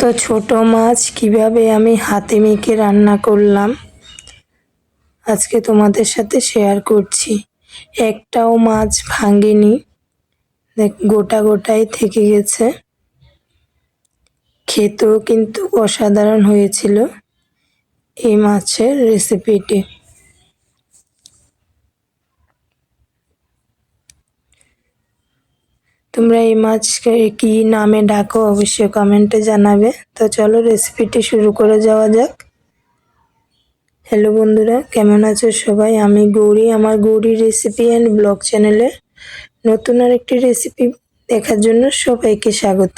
তো ছোট মাছ কীভাবে আমি হাতে মেখে রান্না করলাম? আজকে তোমাদের সাথে শেয়ার করছি। একটাও মাছ ভাঙেনি। গোটা গোটাই থেকে গেছে। খেতেও কিন্তু অসাধারণ হয়েছিল এই মাছের রেসিপিটি তোমরা এই মাছকে কি নামে ডাকো অবশ্যই কমেন্টে জানাবে। তো চলো রেসিপিটি শুরু করে যাওয়া যাক। হ্যালো বন্ধুরা, কেমন আছো সবাই? আমি গৌরী, আমার গৌরী রেসিপি অ্যান্ড ব্লগ চ্যানেলে নতুন আর একটি রেসিপি দেখার জন্য সবাইকে স্বাগত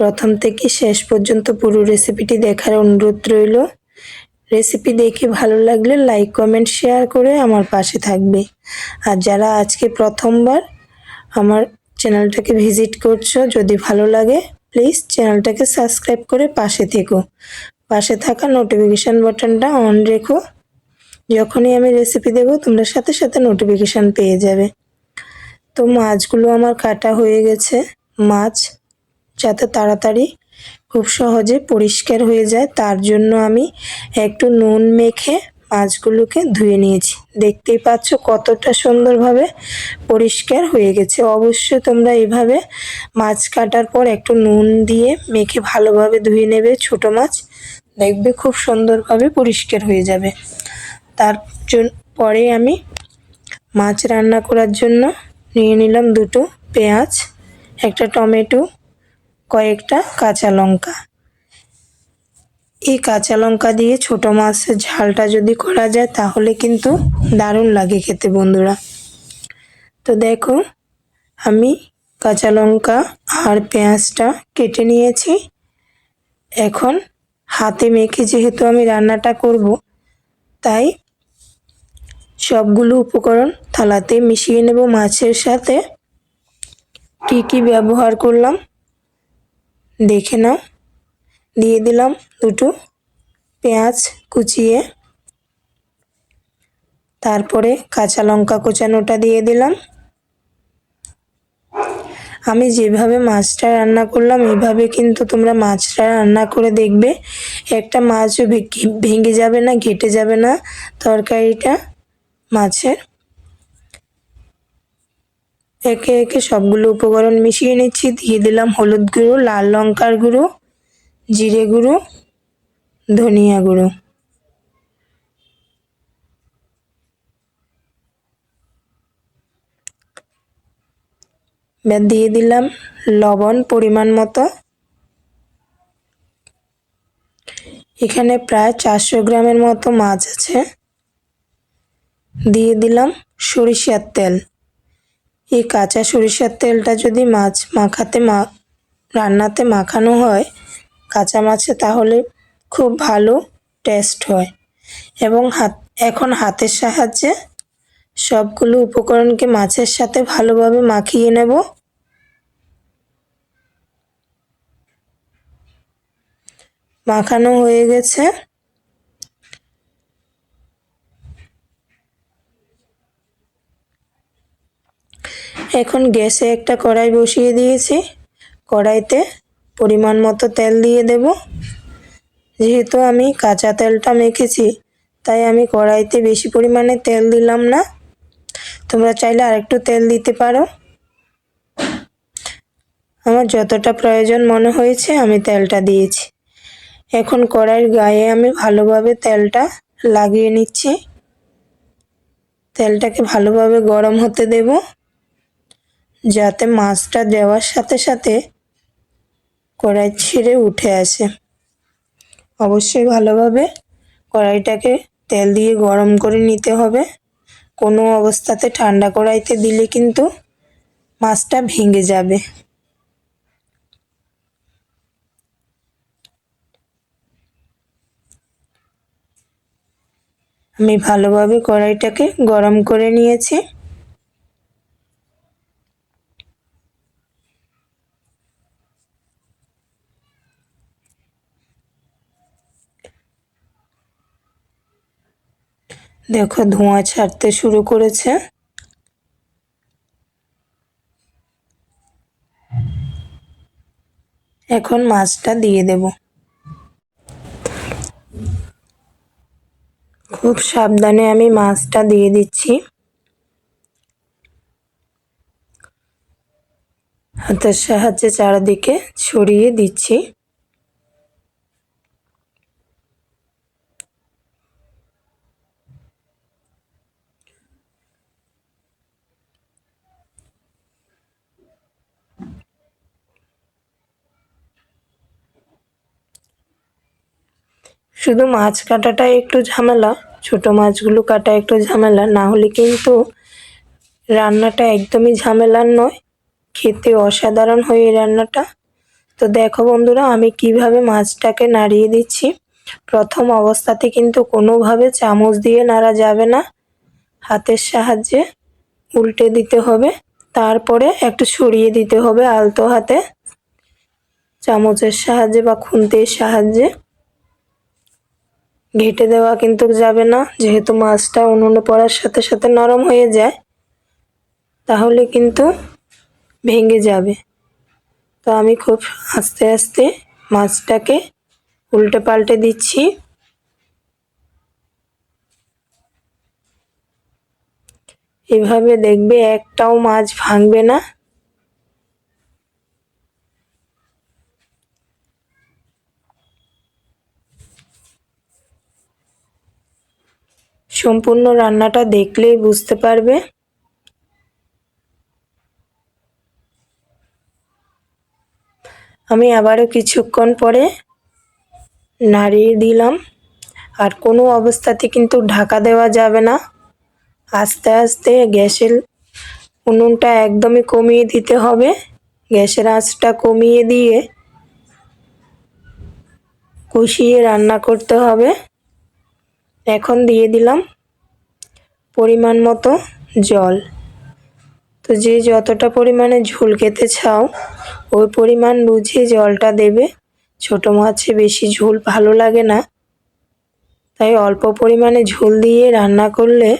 প্রথম থেকে শেষ পর্যন্ত পুরো রেসিপিটি দেখার অনুরোধ রইল। রেসিপি দেখে ভালো লাগলে লাইক কমেন্ট শেয়ার করে আমার পাশে থাকবে। আর যারা আজকে প্রথমবার আমার চ্যানেলটাকে ভিজিট করছ, যদি ভালো লাগে প্লিজ চ্যানেলটাকে সাবস্ক্রাইব করে পাশে থেকো। পাশে থাকা নোটিফিকেশান বাটনটা অন রেখো। যখনই আমি রেসিপি দেবো, তোমরা সাথে সাথে নোটিফিকেশান পেয়ে যাবে। তো মাছগুলো আমার কাটা হয়ে গেছে। মাছ যাতে তাড়াতাড়ি খুব সহজে পরিষ্কার হয়ে যায়, তার জন্য আমি একটু নুন মেখে মাছগুলোকে ধুয়ে নিয়েছি। দেখতেই পাচ্ছ কতটা সুন্দরভাবে পরিষ্কার হয়ে গেছে। অবশ্যই তোমরা এভাবে মাছ কাটার পর একটু নুন দিয়ে মেখে ভালোভাবে ধুয়ে নেবে ছোট মাছ। দেখবে খুব সুন্দরভাবে পরিষ্কার হয়ে যাবে। তার পরে আমি মাছ রান্না করার জন্য নিয়ে নিলাম দুটো পেঁয়াজ, একটা টমেটো, কয়েকটা কাঁচা লঙ্কা। এই কাঁচা লঙ্কা দিয়ে ছোট মাছের ঝালটা যদি করা যায়, তাহলে কিন্তু দারুণ লাগে খেতে বন্ধুরা। তো দেখো, আমি কাঁচা লঙ্কা আর পেঁয়াজটা কেটে নিয়েছি। এখন হাতে মেখে যেহেতু আমি রান্নাটা করব, তাই সবগুলো উপকরণ থালাতে মিশিয়ে নেব। মাছের সাথে কি কি ব্যবহার করলাম, দেখে নাও। দিয়ে দিলাম দুটো পেঁয়াজ কুচিয়ে। তারপরে কাঁচা লঙ্কা কোচানোটা দিয়ে দিলাম। আমি যেভাবে মাছটা রান্না করলাম এইভাবে কিন্তু তোমরা মাছটা রান্না করে দেখবে। একটা মাছও ভেঙে যাবে না, ঘেটে যাবে না তরকারিটা মাছের। একে একে সবগুলো উপকরণ মিশিয়ে নিচ্ছি। দিয়ে দিলাম হলুদ গুঁড়ো, লাল লঙ্কার গুঁড়ো জিরে গুঁড়ো, ধনিয়া গুঁড়ো। এবার দিয়ে দিলাম লবণ পরিমাণ মতো। এখানে প্রায় চারশো গ্রামের মতো মাছ আছে। দিয়ে দিলাম সরিষার তেল। এই কাঁচা সরিষার তেলটা যদি মাছ মাখাতে মা রান্নাতে মাখানো হয় কাঁচা মাছে তাহলে খুব ভালো টেস্ট হয়। এবং হাত, এখন হাতের সাহায্যে সবগুলো উপকরণকে মাছের সাথে ভালোভাবে মাখিয়ে নেব। মাখানো হয়ে গেছে। এখন গ্যাসে একটা কড়াই বসিয়ে দিয়েছি। কড়াইতে পরিমাণ মতো তেল দিয়ে দেব। যেহেতু আমি কাঁচা তেলটা মেখেছি, তাই আমি কড়াইতে বেশি পরিমাণে তেল দিলাম না। তোমরা চাইলে আরেকটু তেল দিতে পারো। আমার যতটা প্রয়োজন মনে হয়েছে, আমি তেলটা দিয়েছি। এখন কড়াইয়ের গায়ে আমি ভালোভাবে তেলটা লাগিয়ে নিচ্ছি। তেলটাকে ভালোভাবে গরম হতে দেব, যাতে মাছটা দেওয়ার সাথে সাথে কড়াই ছিঁড়ে উঠে আসে। অবশ্যই ভালোভাবে কড়াইটাকে তেল দিয়ে গরম করে নিতে হবে। কোনো অবস্থাতে ঠান্ডা কড়াইতে দিলে কিন্তু মাছটা ভেঙে যাবে। আমি ভালোভাবে কড়াইটাকে গরম করে নিয়েছি। দেখো, ধোঁয়া ছাড়তে শুরু করেছে। এখন মাছটা দিয়ে দেব। খুব সাবধানে আমি মাছটা দিয়ে দিচ্ছি। হাতের সাহায্যে চারিদিকে ছড়িয়ে দিচ্ছি। শুধু মাছ কাটাটা একটু ঝামেলা, ছোট মাছগুলো কাটা একটু ঝামেলা, না হলে কিন্তু রান্নাটা একদমই ঝামেলার নয়। খেতে অসাধারণ হয় এই রান্নাটা। তো দেখো বন্ধুরা, আমি কীভাবে মাছটাকে নাড়িয়ে দিচ্ছি। প্রথম অবস্থাতে কিন্তু কোনোভাবে চামচ দিয়ে নাড়া যাবে না। হাতের সাহায্যে উল্টে দিতে হবে। তারপরে একটু সরিয়ে দিতে হবে আলতো হাতে। চামচের সাহায্যে বা খুন্তির সাহায্যে। ঘেটে দেওয়া কিন্তু যাবে না। যেহেতু মাছটা উনুনে পড়ার সাথে সাথে নরম হয়ে যায়, তাহলে কিন্তু ভেঙে যাবে। তো আমি খুব আস্তে আস্তে মাছটাকে উল্টে পাল্টে দিচ্ছি। এভাবে দেখবে একটাও মাছ ভাঙবে না। সম্পূর্ণ রান্নাটা দেখলেই বুঝতে পারবে। আমি আবারও কিছুক্ষণ পরে নাড়িয়ে দিলাম। আর কোনো অবস্থাতে কিন্তু ঢাকা দেওয়া যাবে না। আস্তে আস্তে গ্যাসের উনুনটা একদমই কমিয়ে দিতে হবে। গ্যাসের আঁচটা কমিয়ে দিয়ে কষিয়ে রান্না করতে হবে। এখন দিয়ে দিলাম পরিমাণ মতো জল। তো যে যতটা পরিমাণে ঝোল খেতে চাও, ওই পরিমাণ বুঝে জলটা দেবে। ছোট মাছে বেশি ঝোল ভালো লাগে না। তাই অল্প পরিমাণে ঝোল দিয়ে রান্না করলে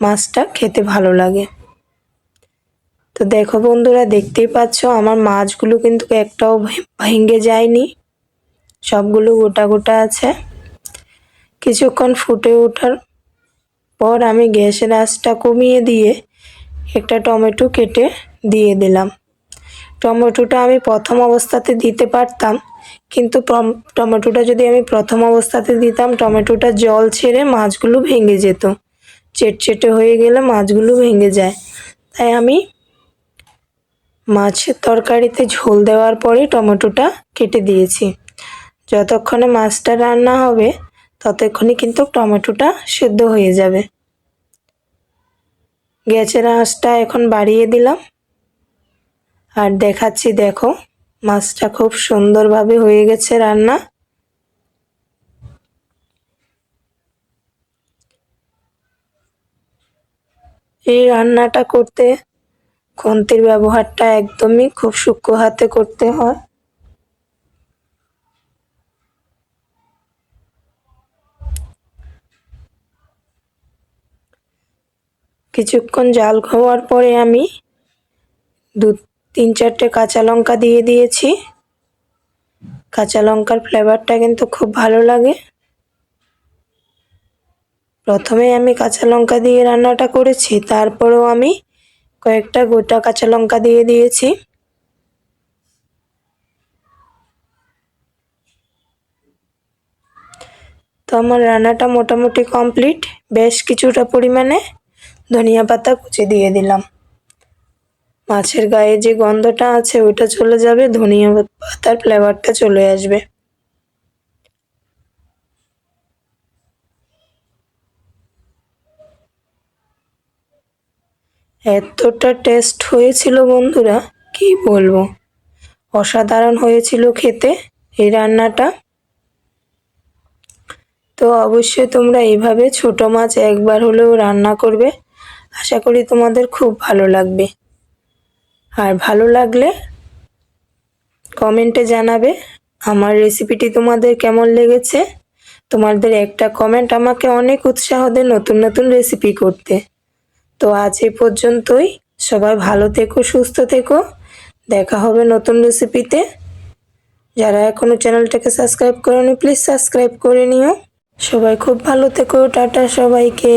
মাছটা খেতে ভালো লাগে। তো দেখো বন্ধুরা, দেখতেই পাচ্ছ আমার মাছগুলো কিন্তু একটাও ভেঙে যায়নি। সবগুলো গোটা গোটা আছে। কিছুক্ষণ ফুটে ওঠার পর আমি গ্যাসের আঁচটা কমিয়ে দিয়ে একটা টমেটো কেটে দিয়ে দিলাম। টমেটোটা আমি প্রথম অবস্থাতে দিতে পারতাম, কিন্তু টমেটোটা যদি আমি প্রথম অবস্থাতে দিতাম, টমেটোটা জল ছেড়ে মাছগুলো ভেঙে যেত। চেটচেটে হয়ে গেলে মাছগুলো ভেঙে যায়। তাই আমি মাছের তরকারিতে ঝোল দেওয়ার পরে টমেটোটা কেটে দিয়েছি। যতক্ষণে মাছটা রান্না হবে ততক্ষণে কিন্তু টমেটোটা সেদ্ধ হয়ে যাবে। গ্যাসের আঁচটা এখন বাড়িয়ে দিলাম। আর দেখাচ্ছি, দেখো, মাছটা খুব সুন্দরভাবে হয়ে গেছে রান্না। এই রান্নাটা করতে খন্তির ব্যবহারটা একদমই খুব সূক্ষ্ম হাতে করতে হয়। কিছুক্ষণ জাল খাওয়ার পরে আমি দু, তিন চারটে কাঁচা লঙ্কা দিয়ে দিয়েছি। কাঁচা লঙ্কার ফ্লেভারটা কিন্তু খুব ভালো লাগে। প্রথমে আমি কাঁচা লঙ্কা দিয়ে রান্নাটা করেছি, তারপরেও আমি কয়েকটা গোটা কাঁচা লঙ্কা দিয়ে দিয়েছি। তো আমার রান্নাটা মোটামুটি কমপ্লিট বেশ কিছুটা পরিমাণে ধনিয়া পাতা কুচি দিয়ে দিলাম। মাছের গায়ে যে গন্ধটা আছে, ওইটা চলে যাবে, ধনিয়া পাতার ফ্লেভারটা চলে আসবে। এতটা টেস্ট হয়েছিল বন্ধুরা, কি বলব? অসাধারণ হয়েছিল খেতে এই রান্নাটা। তো অবশ্যই তোমরা এইভাবে ছোট মাছ একবার হলেও রান্না করবে। আশা করি তোমাদের খুব ভালো লাগবে। আর ভালো লাগলে কমেন্টে জানাবে আমার রেসিপিটি তোমাদের কেমন লেগেছে। তোমাদের একটা কমেন্ট আমাকে অনেক উৎসাহ দেয় নতুন নতুন রেসিপি করতে। তো আজ এই পর্যন্তই। সবাই ভালো থেকো, সুস্থ থেকো। দেখা হবে নতুন রেসিপিতে যারা এখনও চ্যানেলটাকে সাবস্ক্রাইব করেনি প্লিজ সাবস্ক্রাইব করে নিও। সবাই খুব ভালো থেকো, টাটা সবাইকে।